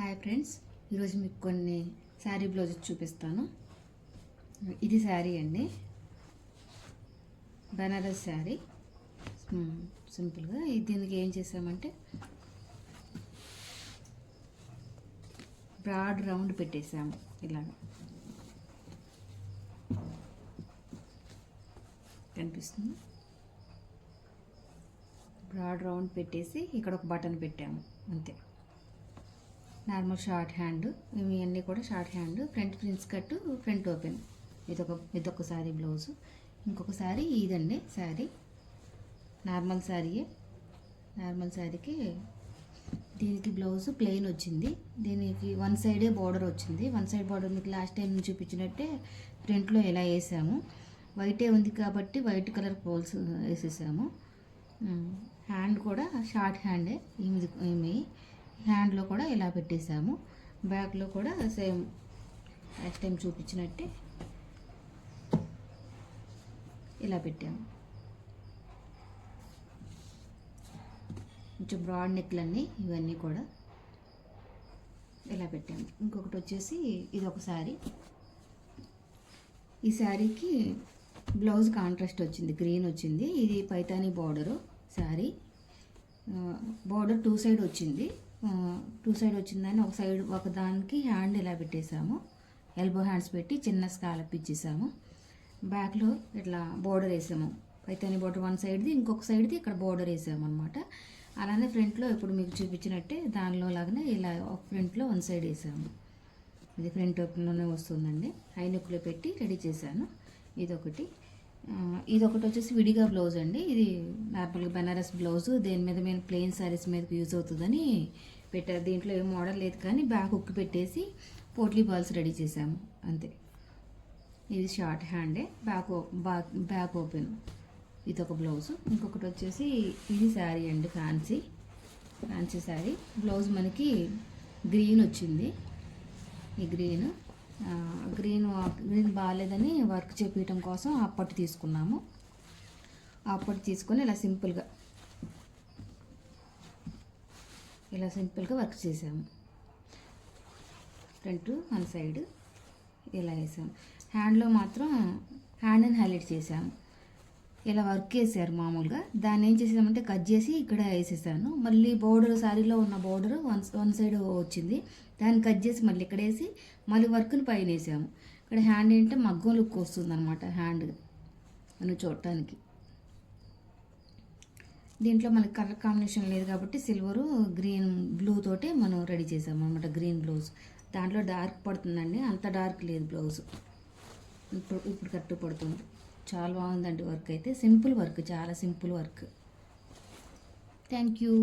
Hi friends ఈరోజు మీకు కొన్ని శారీ బ్లౌజెస్ చూపిస్తాను. ఇది శారీ అండి. బనారస్ శారీ. సింపుల్గా దీనికి ఏం చేసామంటే బ్రాడ్ రౌండ్ పెట్టేసాము ఇలాగ. కనిపిస్తుంది? బ్రాడ్ రౌండ్ పెట్టేసి ఇక్కడ ఒక బటన్ పెట్టాము అంతే. నార్మల్ షార్ట్ హ్యాండ్ ఇవి అన్నీ కూడా short hand front prince cut front open. ఇదొక ఇదొక శారీ బ్లౌజు. ఇంకొక శారీ ఇదండి శారీ. నార్మల్ శారీయే. నార్మల్ శారీకి దీనికి బ్లౌజ్ ప్లెయిన్ వచ్చింది. దీనికి వన్ సైడే బార్డర్ వచ్చింది. వన్ సైడ్ బార్డర్ మీకు లాస్ట్ టైం చూపించినట్టే ఫ్రంట్లో ఎలా వేసాము. వైటే ఉంది కాబట్టి వైట్ కలర్ పోల్స్ వేసేసాము. హ్యాండ్ కూడా షార్ట్ హ్యాండే. ఈమెది ఈమె హ్యాండ్లో కూడా ఇలా పెట్టేసాము బ్యాక్లో కూడా సేమ్ లాస్ట్ టైం చూపించినట్టే ఇలా పెట్టాము. కొంచెం బ్రాడ్ నెక్లన్నీ ఇవన్నీ కూడా ఇలా పెట్టాము. ఇంకొకటి వచ్చేసి ఇది ఒక శారీ. ఈ శారీకి బ్లౌజ్ కాంట్రాస్ట్ వచ్చింది గ్రీన్ వచ్చింది. ఇది Paithani border sari. Border two side వచ్చింది. టూ సైడ్ వచ్చిందని ఒక సైడ్ ఒక దానికి హ్యాండ్ ఇలా పెట్టేసాము. ఎల్బో హ్యాండ్స్ పెట్టి చిన్న స్కాలప్ ఇచ్చేసాము. బ్యాక్లో ఇట్లా బోర్డర్ వేసాము. పైతాని బోర్డర్ వన్ సైడ్ది ఇంకొక సైడ్ది ఇక్కడ బోర్డర్ వేసాము అనమాట అలానే ఫ్రంట్లో ఇప్పుడు మీకు చూపించినట్టే దానిలో లాగానే ఇలా ఒక ఫ్రంట్లో వన్ సైడ్ వేసాము. ఇది ఫ్రంట్ ఓపెన్లోనే వస్తుందండి. హై పెట్టి రెడీ చేశాను. ఇదొకటి. ఇది ఇదొకటి వచ్చేసి విడిగా బ్లౌజ్ అండి. ఇది నార్మల్గా బెనారస్ బ్లౌజ్. దేని మీద మేము ప్లెయిన్ శారీస్ మీదకి యూజ్ అవుతుందని పెట్టారు. దీంట్లో ఏం మోడల్ లేదు కానీ బ్యాక్ హుక్ పెట్టేసి పోట్లీ బాల్స్ రెడీ చేసాము అంతే. ఇది షార్ట్ హ్యాండే బ్యాక్ బ్యాక్ బ్యాక్ ఓపెన్. ఇది ఒక బ్లౌజ్. ఇంకొకటి వచ్చేసి ఇది శారీ అండి ఫ్యాన్సీ. ఫ్యాన్సీ శారీ. బ్లౌజ్ మనకి గ్రీన్ వచ్చింది. ఈ గ్రీన్. గ్రీన్ గ్రీన్ బాగాలేదని వర్క్ చేపించడం కోసం అప్పటి తీసుకున్నాము. అప్పటి తీసుకొని ఇలా సింపుల్గా ఇలా సింపుల్గా వర్క్ చేసాము. ఫ్రంట్ వన్ సైడ్ ఇలా వేసాము. హ్యాండ్లో మాత్రం హ్యాండ్ని హైలైట్ చేసాము. ఇలా వర్క్ చేశారు మామూలుగా. దాన్ని ఏం చేసామంటే కట్ చేసి ఇక్కడ వేసేసాను. మళ్ళీ బోర్డర్ శారీలో ఉన్న బోర్డర్ వన్ వన్ సైడ్ వచ్చింది. దాన్ని కట్ చేసి మళ్ళీ ఇక్కడ వేసి మళ్ళీ వర్క్ని పైన వేసాము. ఇక్కడ హ్యాండ్ ఏంటంటే మగ్గం లుక్ వస్తుంది అనమాట హ్యాండ్. మనం చూడటానికి. దీంట్లో మనకి కలర్ కాంబినేషన్ లేదు కాబట్టి సిల్వరు గ్రీన్ బ్లూ తోటే మనం రెడీ చేసాము అనమాట గ్రీన్ బ్లౌజ్. దాంట్లో డార్క్ పడుతుందండి. అంత డార్క్ లేదు బ్లౌజ్. ఇప్పుడు ఇప్పుడు కట్టు పడుతుంది. చాలా బాగుందండి వర్క్ అయితే. సింపుల్ వర్క్ చాలా సింపుల్ వర్క్. Thank you